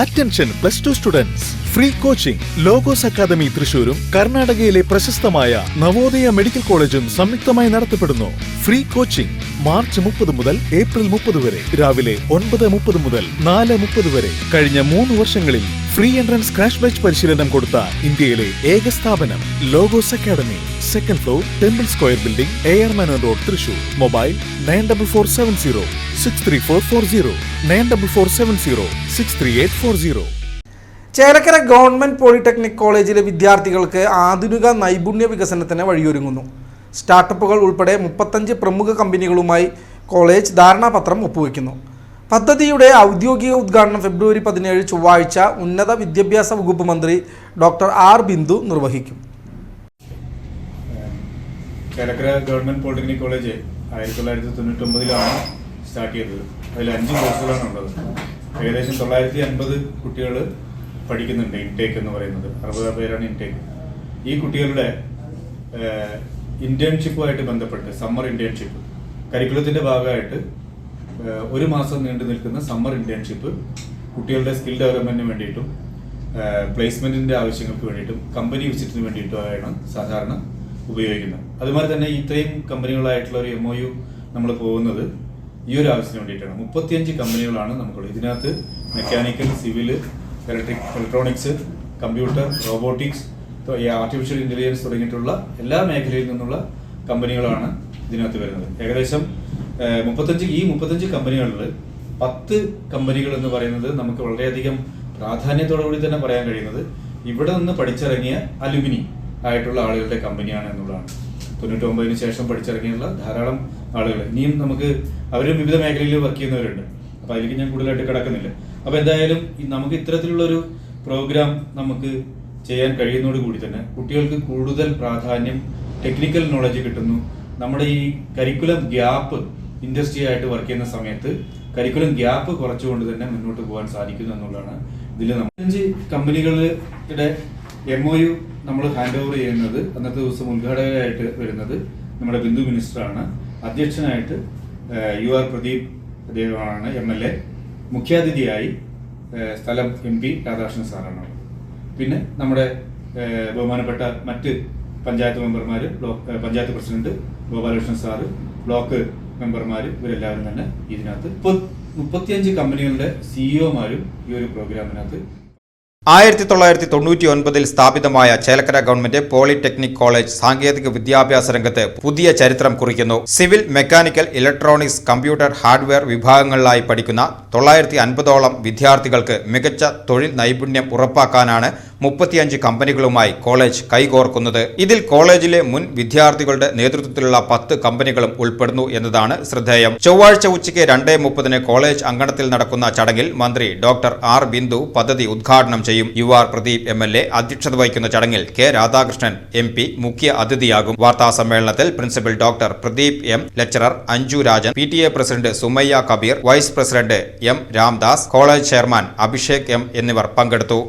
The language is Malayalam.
Attention plus two students free coaching Logos academy തൃശൂരും കർണാടകയിലെ പ്രശസ്തമായ നവോദയ മെഡിക്കൽ കോളേജും സംയുക്തമായി നടത്തപ്പെടുന്നു. ഫ്രീ കോച്ചിംഗ് മാർച്ച് മുപ്പത് മുതൽ ഏപ്രിൽ മുപ്പത് വരെ രാവിലെ ഒൻപത് മുപ്പത് മുതൽ നാല് മുപ്പത് വരെ. കഴിഞ്ഞ മൂന്ന് വർഷങ്ങളിൽ ഫ്രീ എൻട്രൻസ് ക്രാഷ് ബാച്ച് പരിശീലനം കൊടുത്ത ഇന്ത്യയിലെ ഏക സ്ഥാപനം Logos academy second floor temple square building A R മനോ road Thrissur. Mobile nine double four seven zero six three four four zero nine double four seven zero six three eight four zero. Chelakkara government polytechnic കോളേജിലെ വിദ്യാർത്ഥികൾക്ക് ആധുനിക നൈപുണ്യ വികസനത്തിന് വഴിയൊരുങ്ങുന്നു. സ്റ്റാർട്ടപ്പുകൾ ഉൾപ്പെടെ മുപ്പത്തഞ്ച് പ്രമുഖ കമ്പനികളുമായി കോളേജ് ധാരണാപത്രം ഒപ്പുവെക്കുന്നു. പദ്ധതിയുടെ ഔദ്യോഗിക ഉദ്ഘാടനം ഫെബ്രുവരി പതിനേഴ് ചൊവ്വാഴ്ച ഉന്നത വിദ്യാഭ്യാസ വകുപ്പ് മന്ത്രി ഡോക്ടർ ആർ ബിന്ദു നിർവഹിക്കും. ചേലക്കര ഗവൺമെന്റ് പോളിടെക്നിക് കോളേജ് ആയിരത്തി തൊള്ളായിരത്തി തൊണ്ണൂറ്റൊമ്പതിലാണ് സ്റ്റാർട്ട് ചെയ്തത്. അതിൽ അഞ്ച് കോഴ്സുകളാണ് ഉള്ളത്. ഏകദേശം തൊള്ളായിരത്തി അൻപത് കുട്ടികൾ പഠിക്കുന്നുണ്ട് ഇൻടേക്ക് എന്ന് പറയുന്നത്. അറുപത് പേരാണ് ഇൻടേക്ക് ഈ കുട്ടികളുടെ ഇന്റേൺഷിപ്പുമായിട്ട് ബന്ധപ്പെട്ട് സമ്മർ ഇന്റേൺഷിപ്പ് കരിക്കുലത്തിന്റെ ഭാഗമായിട്ട് ഒരു മാസം നീണ്ടു നിൽക്കുന്ന സമ്മർ ഇന്റേൺഷിപ്പ് കുട്ടികളുടെ സ്കിൽ ഡെവലപ്മെന്റിന് വേണ്ടിയിട്ടും പ്ലേസ്മെന്റിന്റെ ആവശ്യങ്ങൾക്ക് വേണ്ടിയിട്ടും കമ്പനി വിസിറ്റിന് വേണ്ടിയിട്ടുമാണ് സാധാരണ ഉപയോഗിക്കുന്നത്. അതുമാതിരി തന്നെ ഇത്രയും കമ്പനികളായിട്ടുള്ള ഒരു എം ഒ യു നമ്മൾ പോകുന്നത് ഈ ഒരു ആവശ്യത്തിന് വേണ്ടിയിട്ടാണ്. മുപ്പത്തിയഞ്ച് കമ്പനികളാണ് നമുക്കുള്ളത്. ഇതിനകത്ത് mechanical civil electric electronics computer robotics artificial intelligence തുടങ്ങിയിട്ടുള്ള എല്ലാ മേഖലയിൽ നിന്നുള്ള കമ്പനികളാണ് ഇതിനകത്ത് വരുന്നത്. ഏകദേശം മുപ്പത്തഞ്ച് ഈ മുപ്പത്തഞ്ച് കമ്പനികളിൽ പത്ത് കമ്പനികൾ എന്ന് പറയുന്നത് നമുക്ക് വളരെയധികം പ്രാധാന്യത്തോടു കൂടി തന്നെ പറയാൻ കഴിയുന്നത് ഇവിടെ നിന്ന് പഠിച്ചിറങ്ങിയ അലുമിനി ആയിട്ടുള്ള ആളുകളുടെ കമ്പനിയാണ് എന്നുള്ളതാണ്. തൊണ്ണൂറ്റൊമ്പതിന് ശേഷം പഠിച്ചിറങ്ങിയുള്ള ധാരാളം ആളുകൾ ഇനിയും നമുക്ക് അവരും വിവിധ മേഖലയിൽ വർക്ക് ചെയ്യുന്നവരുണ്ട്. അപ്പൊ അതിലേക്ക് ഞാൻ കൂടുതലായിട്ട് കിടക്കുന്നില്ല. അപ്പൊ എന്തായാലും നമുക്ക് ഇത്തരത്തിലുള്ള ഒരു പ്രോഗ്രാം നമുക്ക് ചെയ്യാൻ കഴിയുന്നതോട് കൂടി തന്നെ കുട്ടികൾക്ക് കൂടുതൽ പ്രാധാന്യം ടെക്നിക്കൽ നോളജ് കിട്ടുന്നു. നമ്മുടെ ഈ കരിക്കുലം ഗ്യാപ്പ് ഇൻഡസ്ട്രി ആയിട്ട് വർക്ക് ചെയ്യുന്ന സമയത്ത് കരിക്കുലം ഗ്യാപ്പ് കുറച്ചുകൊണ്ട് തന്നെ മുന്നോട്ട് പോകാൻ സാധിക്കുന്നു എന്നുള്ളതാണ് ഇതിൽ അഞ്ച് കമ്പനികളുടെ എം ഒ യു നമ്മൾ ഹാൻഡ് ഓവർ ചെയ്യുന്നത് അന്നത്തെ ദിവസം ഉദ്ഘാടകരായിട്ട് വരുന്നത് നമ്മുടെ ബിന്ദു മിനിസ്റ്ററാണ് അധ്യക്ഷനായിട്ട് യു ആർ പ്രദീപ് അദ്ദേഹമാണ് എം എൽ എ മുഖ്യാതിഥിയായി സ്ഥലം എം പി രാധാകൃഷ്ണൻ സാറാണ്. പിന്നെ നമ്മുടെ ബഹുമാനപ്പെട്ട മറ്റ് പഞ്ചായത്ത് മെമ്പർമാർ block panchayat president Gopalakrishnan sir block മെമ്പർമാർ ഇവരെല്ലാവരും തന്നെ ഇതിനകത്ത് മുപ്പത് മുപ്പത്തിയഞ്ച് കമ്പനികളുടെ സിഇഒമാരും ഈ ഒരു പ്രോഗ്രാമിനകത്ത് ആയിരത്തി തൊള്ളായിരത്തി തൊണ്ണൂറ്റി ഒൻപതിൽ സ്ഥാപിതമായ ചേലക്കര ഗവൺമെന്റ് പോളിടെക്നിക് കോളേജ് സാങ്കേതിക വിദ്യാഭ്യാസ രംഗത്ത് പുതിയ ചരിത്രം കുറിക്കുന്നു. Civil mechanical electronics computer hardware വിഭാഗങ്ങളിലായി പഠിക്കുന്ന തൊള്ളായിരത്തി അൻപതോളം വിദ്യാർത്ഥികൾക്ക് മികച്ച തൊഴിൽ നൈപുണ്യം ഉറപ്പാക്കാനാണ് മുപ്പത്തിയഞ്ച് കമ്പനികളുമായി കോളേജ് കൈകോർക്കുന്നത്. ഇതിൽ കോളേജിലെ മുൻ വിദ്യാർത്ഥികളുടെ നേതൃത്വത്തിലുള്ള പത്ത് കമ്പനികളും ഉൾപ്പെടുന്നു എന്നതാണ് ശ്രദ്ധേയം. ചൊവ്വാഴ്ച ഉച്ചയ്ക്ക് രണ്ടേ മുപ്പതിന് കോളേജ് അങ്കണത്തിൽ നടക്കുന്ന ചടങ്ങിൽ മന്ത്രി ഡോക്ടർ ആർ ബിന്ദു പദ്ധതി ഉദ്ഘാടനം ചെയ്യും. U R Pradeep M L A അധ്യക്ഷത വഹിക്കുന്ന ചടങ്ങിൽ കെ രാധാകൃഷ്ണൻ എം പി മുഖ്യ അതിഥിയാകും. വാർത്താ സമ്മേളനത്തിൽ principal doctor Pradeep M lecturer Anju Rajan P T A president Sumayya Kabeer vice president M Ramdas college chairman Abhishek M എന്നിവർ പങ്കെടുത്തു.